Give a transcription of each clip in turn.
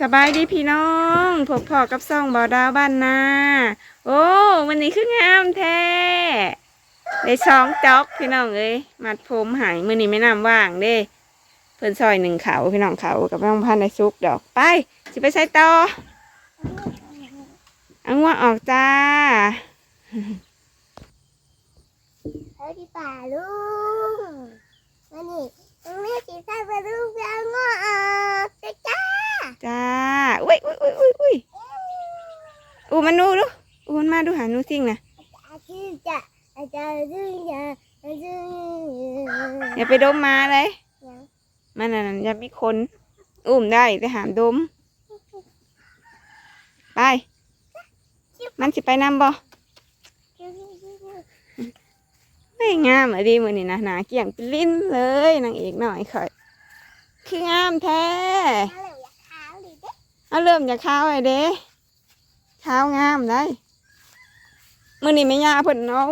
สบายดีพี่น้องพบพอกับซ่องบ่าวดาวบ้านนาโอ้วันนี้คืองามแท้ได้สองจอกพี่น้องเอ้ยมัดผมหายมือนี้ไม่นำว่างเด้เพิ่นซอยหนึ่งเขาพี่น้องเขากับน้องพันในซุกดอกไปสิไปใส่ต่ออางัวออกจ้าเฮ้ยป่าลุงวันนี้แม่สีฟ้าไปลุงไปเอาง้อออกจ้าจ้า จ้าอุ้ยอุ้ยอุ้ยอุ้ยอุ้ย อูมันูดูอูมันมาดูหานูซิ่งนะอย่าไปดมมาเลยมันนั่นอย่ามีคนอุ้มได้แต่หามดม ไป มันสิไปนำบ่ไม่งามอะดีมือนี่นะหนาเกี่ยงเป็นลิ้นเลยนางเอกหน่อยข่อยคืองามแท้เอาเลยอยากขาวดิเด้เอาเริ่มจากข้าวไอ้เด้ ข้าวงามได้มือนี่ไม่ยาเพิ่นเอา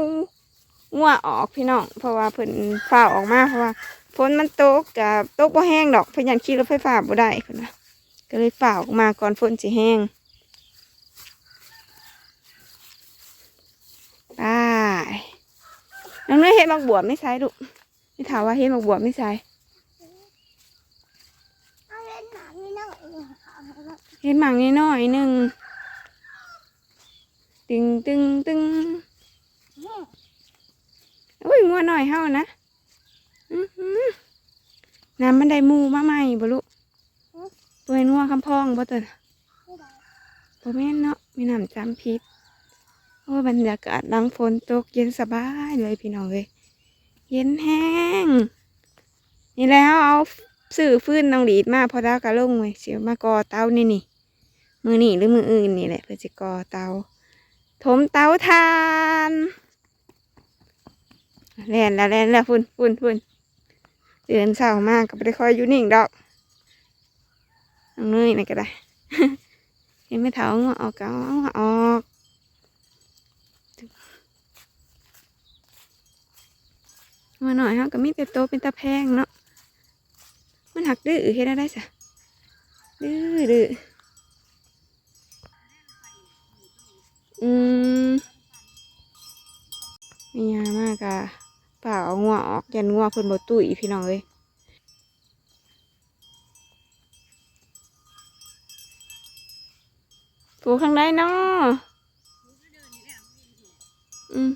งัวออกพี่น้องเพราะว่าเพิ่นฝ่าออกมาเพราะว่าฝนมันตกกับตกบ่แห้งดอกเพิ่นยันขี่รถไฟฟ้าบ่ได้เพิ่นว่าก็เลยฝ่าออกมาก่อนฝนสิแห้งไปน้องเนยเห็ดบักบวบไม่ใช่ลูกไม่ถามว่าเห็ดบักบวบไม่ใช่เอาเล่นหมาพี่น้องเองขาวแล้วก็เห็ดหมางนิดหน่อยหนึ่ง ตึงตึงตึงอุ้ยงัวหน่อยเฮานะน้ำมันได้มูมาใหม่บ่ลูกตัวงัวคำพองบ่ตัวน่ะไม่ได้บ่แม่นเนาะมีน้ำจำพิษโอ้บรรยากาศหลังฝนตกเย็นสบายเลยพี่น้องเลยเย็นแห้ง นี่แล้วเอาสื่อฟื้นน้องหลีดมาพอดาวกะลงไว้เสียมากอเตานี่นี่มือนี่หรือมืออื่นนี่แหละเพื่อจะกอเตา ถมเตาทานแล่นแล้วแล่นแล้วฝุ่นฝุ่นฝุ่นเดือนเศร้ามากก็ไม่ได้คอยอยู่นิ่งดอกน้องเนยนี่ก็ได้เห็นไม่เท้าออกก็ออกมาหน่อยฮะก็มีแต่โตเป็นตาแพงเนาะมันหักดื้อเฮ็ดได้สะดื้อดื้อ อืมมียามากอะเปล่าเอางัวออกยันงัวเพิ่นบ่ตุ้ยพี่น้องเอ้ยปูข้างใดเนาะอืม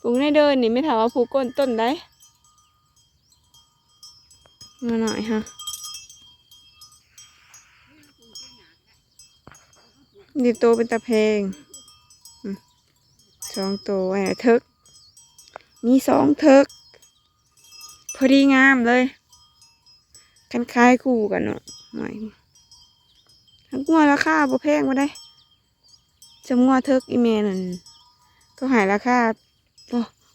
ปลูกในเดินนี่ไม่ถามว่าปูก้นต้นได้มาหน่อยฮะ ดีโตเป็นตะเพงสองโตไอ้เทิกมีสองเทิกพอดีงามเลยคันคล้ายคู่กันเนาะหน่อยทั้งงัวราคาบ่แพงมาได้จำงัวเทิกอีเมลนั่นก็หายราคา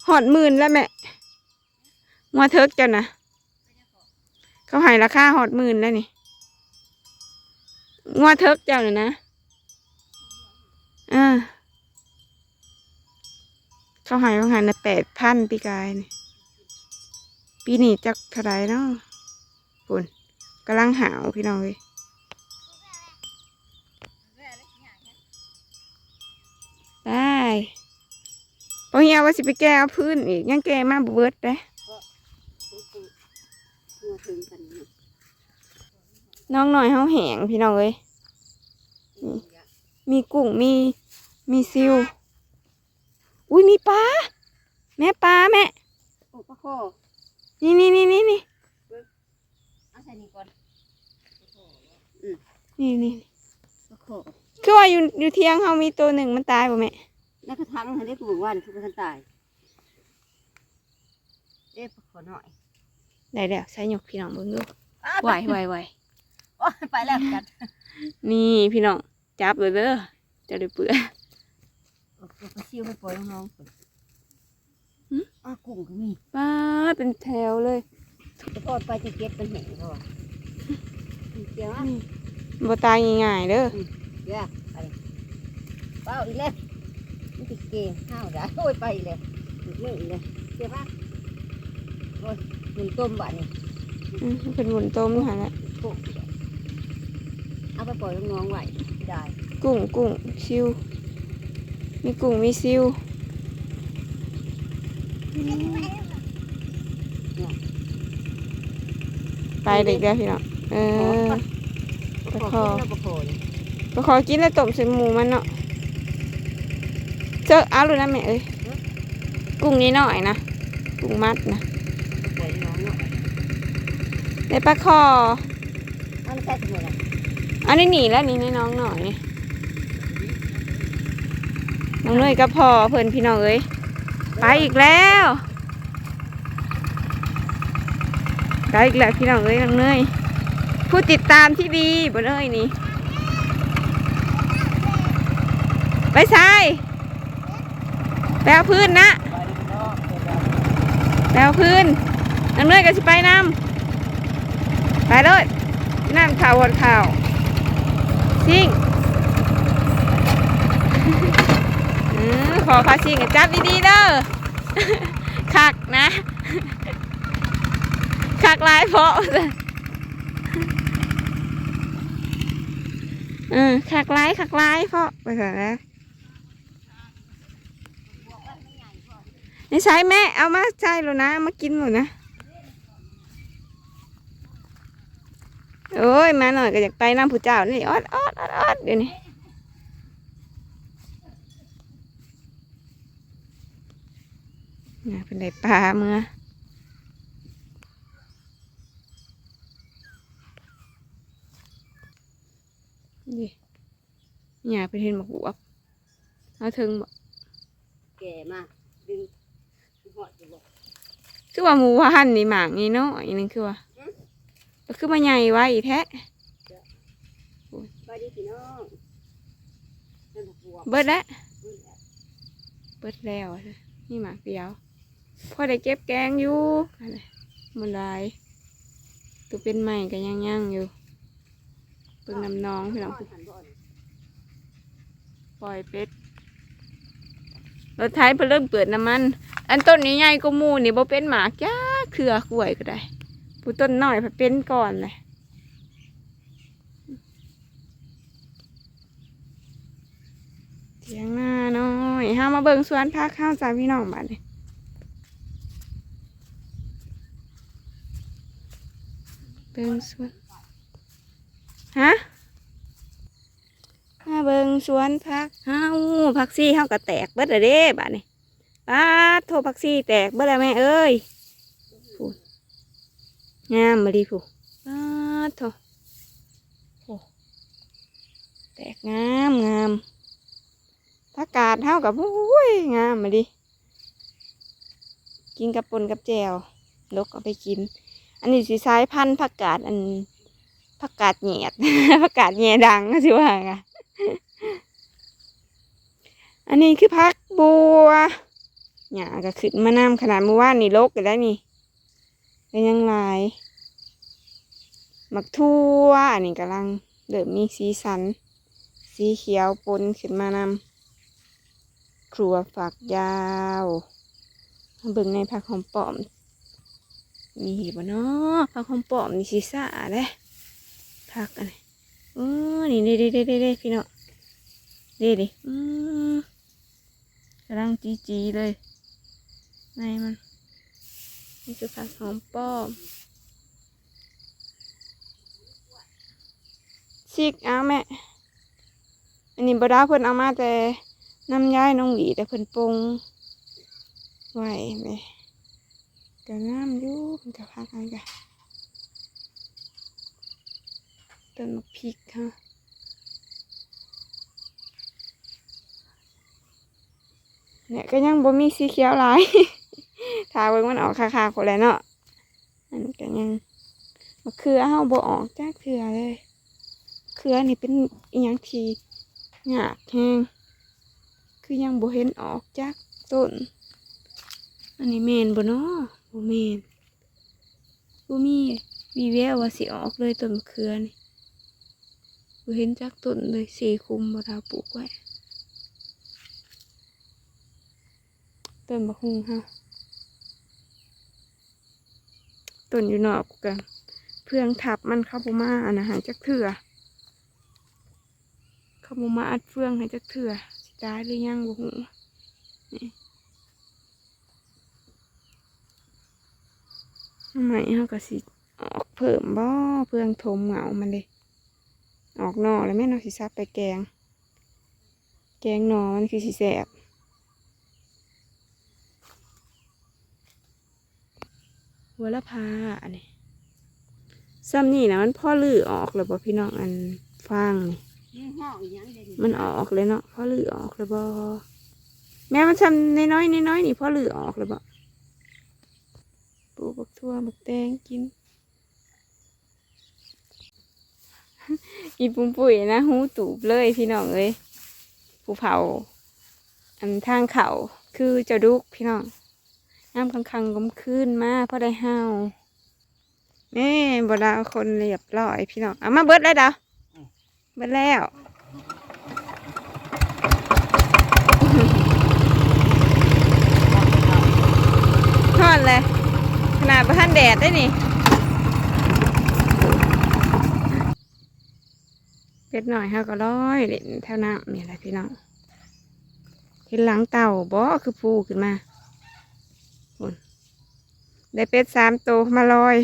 หอดหมื่นแล้วแม่งัวเทิกจ้ะนะเขาหายราคาหอดหมื่นแล้วนี่งัวเทิกเจ้าน่ะนะ อ่าเขาหายเขาหายนะแปดพันปีกายนี่ปีนี้จักเท่าไรเนาะปุ่นกำลังหาวพี่น้องเลยได้พอเฮียว่าสิไปแก้เอาพื้นอีกยังแก้มาบเบิดเด้น้องหน่อยเฮาแหงพี่น้องเลยมีกุ้งมี มีซิว อุ้ยมีปลา แม่ปลาแม่ โอ้ปะโคนี่นี่นี่นี่นี่เอาใส่นี่ก่อนนี่นี่ปะโคคือว่าอยู่อยู่เทียงเฮามีตัวหนึ่งมันตายป่ะแม่แล้วก็ทั้งให้ได้กูบอกว่าทุกคนตายเอ๊ะปะโคหน่อยได้แล้วใช้หยกพี่น้องเบิ่งดูอ้าไหวไหวไหวโอ้ยไปแล้วกัน นี่พี่น้องจับเลยเด้อจะได้เปื่อ ยโอ้ยไปซิวไปปล่อยน้องๆก่อนหึ อ้าวกุ้งก็มีป้าดเป็นแถวเลยแต่ก่อนไปจะเก็บเป็นแห้งก่อนเดี๋ยวอะบ่ตายง่ายๆเด้อเดี๋ยวไปเป้าอีกแล้วนี่ติดเกมข้าวได้โอ้ยไปอีกแล้วหยุดมืออีกแล้วเจ็บปะโอ้ยหนึ่งต้มบะนี่อืมเป็นหมุนต้มอยู่หั่นแหละพวกเอาไปปล่อยน้องๆไว้ได้ กุ้งกุ้งซิว มีกุ้งมีซิวอืมไปเด็กแล้วพี่น้องเออประประคคอองประคองก็ขอกินแล้วต้มใส่หมูมันเนาะเจอเอาเลยนะแม่เอ้ยกุ้งนี้หน่อยนะกุ้งมัดนะปล่อยน้องเนาะในปลาคอเอาไม่ใช่ทั้งหมดอะอันนี้หนีแล้วนี่ในน้องหน่อย น้องเนยก็พอเพื่อนพี่น้องเอ้ยไปอีกแล้วไปอีกแล้วพี่น้องเอ้ยน้องเนยผู้ติดตามที่ดีบ่เนยนี่ไปใส่แปลพื้นนะแปลพื้นน้องเนยก็สิไปนำไปเลยนั่นข่าววนข่าวซิ่ง อืมขอพาซิ่งจับดีๆเด้อคักนะคักลายเพาะเออคักลายคักลายเพาะไปก่อนนะนี่ใช้แม่เอามาใช้แล้วนะ มากินหมดนะโอ้ยมาหน่อยก็อยากไปน้ำผู้เจ้านี่ออดออดออดออดเดี๋ยวนี้ น่ะเป็นไดปลาเมื่อนี่เนี่ยเป็นเห็นหมกบวบเอาถึงบ่แก่มาดึงหอดอยู่บ่คือว่าหมูว่าหันนี่หมากนี่เนาะอีกนึงคือว่าก็คือมาใหญ่ไว้แท้ไปดิพี่น้องนั่นบักบัวเบิดแล้วเบิดแล้วนี่หมากเดียว พอได้เก็บแกงอยู่อะไรมันลายตัวเป็นใหม่ก็ยังย่างๆอยู่เปิงน้ำน้องพี่น้องปล่อยเป็ดรถไถเพิ่นเริ่มเปิดน้ำมัน อันต้นนี้ใหญ่ก็มูนี่บ่เป็นหมากจ้าเครือกล้วยก็ได้ผู้ต้นหน้อยเพิ่นเป็นก่อนเลยเถียงหน้าน้อยห้ามาเบิ่งสวนพักข้าวจ้าพี่น้องบ้านนี้เบิ่งสวน ฮะมาเบิ่งสวนพักเฮาพักซี่เฮาก็แตกเบิดแล้วเด้บัดนี้ป้าโทพักซี่แตกเบิดแล้วแม่เอ้ยพูดงามมาดีผู้ป้าโทโอ้แตกงามงามผักกาดเฮากับโอ้ยงามมาดีกินกับปนกับแจวลกเอาไปกิน อันนี้สีสายพันธุ์ผักกาดอันผักกาดแหนดผักกาดแหนดังก็สิว่าไงอันนี้คือผักบัวหญ้าก็ขึ้นมานำขนาดเมื่อวานนี่ลกกันแล้วนี่เป็นยังไงหมักทั่วอันนี้กำลังเริ่มมีสีสัน สีเขียวปนขึ้นมานำครัวฝักยาวเบิ่งในผักหอมปอม มีบ่เนาะผักหอมปอมนี่สิสะอาเลยผักอันนี้เออนี่เด้เด้เด้เด้เด้พี่น้องเด้เด้อืมกำลังจีจีๆเลยในมันนี่คือผักหอมปอมชิกเอาแม่อันนี้บดาเพิ่นเอามาแต่น้ำย้ายน้องหวีแต่เพิ่นปรุงไหว้แม่ ก็งามอยู่มันก็พักอะไรกันต้นมะพริกค่ะเนี่ยก็ยังบ่มีสีเขียวหลายถ้าเบิ่งมันออกคาๆคนแหละเนาะอันนก็ยังมะเขือเฮาบ่ออกจากเขือเลยเขือนี่เป็นอีหยังที่ยากแฮงคือยังบ่เห็นออกจากต้น อันนี้แมนบ่เนาะบ่แมนบ่มีวีแววว่าสิออกเลยต้นเขือนี่บ่เห็นจักต้นเลยสีคุมบ่ทาปลูกไว้ต้นบักฮุงฮะต้นอยู่นอกกันพื่องทับมันเข้าบุมาอันนะหาจักเถื่อเข้าบุมาอัดเฟืองใหายจักเถื่อสิตายหรือยังบุหูนี่ทำ ไมเขาก็สิออกเพิ่มบ่เพื่องทมเหงามันเลยออกหนอแล้วแม่นอสิซับไปแกง แกงหนอมันคือสิแสบหัวละพาอันนี้ซ้ำนี่นะมันพ่อลือออกเลยบ่พี่น้องอันฟางนี่นี่ห้องอีหยังมันออกเลยเนาะพ่อลือออกเลยบ่แม่มันซ้ำน้อยๆน้อยๆนี่พ่อลือออกเลยบ่ ลูกบักทั่วบักแตงกิน กินปุ้มปุ๋ยนะหูตูบเลยพี่น้องเอ้ยภูเผาอันทางเขาคือเจ้าดุกพี่น้องน้ำคังคังกลมคืนมาพอได้ห้าวนี่บดาคนเรียบร้อยพี่น้องเอามาเบิดเลยดาวเบิดแล้ว ทอดเลย ขนาด ประทันแดดได้นี่เป็ดหน่อยเฮาก็ร้อยเล่นแถวน้ำนี่แหละพี่น้องเห็นหลังเต่าบ่คือฟูขึ้นมาได้เป็ดสามตัวมาลอย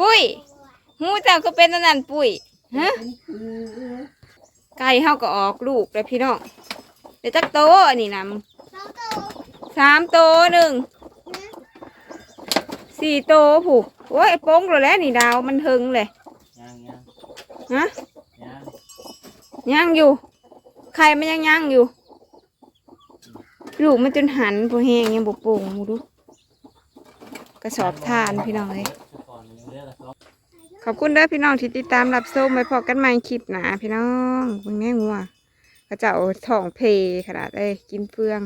ปุ้ยหูเจ้าก็เป็นนั่นปุ้ยฮะไก่เฮาก็ออกลูกแล้วพี่น้องเดี๋ยวจักโตอันนี้นะมึง สองตัวสามตัวหนึ่งสี่ตัวผูกโอ้ยโป้งแล้วแหล้วนี่ดาวมันหึงเลยยังยังฮะยังย่างอยู่ ไข่มันยังย่างอยู่ ลูกมันจนหันพอแห้งยังบกโป่งมูดูกระสอบทานพี่น้องเลยทุกคนยังเลือกสองขอบคุณเด้อพี่น้องที่ติดตามรับชมไว้พอกันใหม่คลิปหนาพี่น้องเบิ่งแง่งัวเขาจะเอาท้องเพขนาดได้กินเฟือง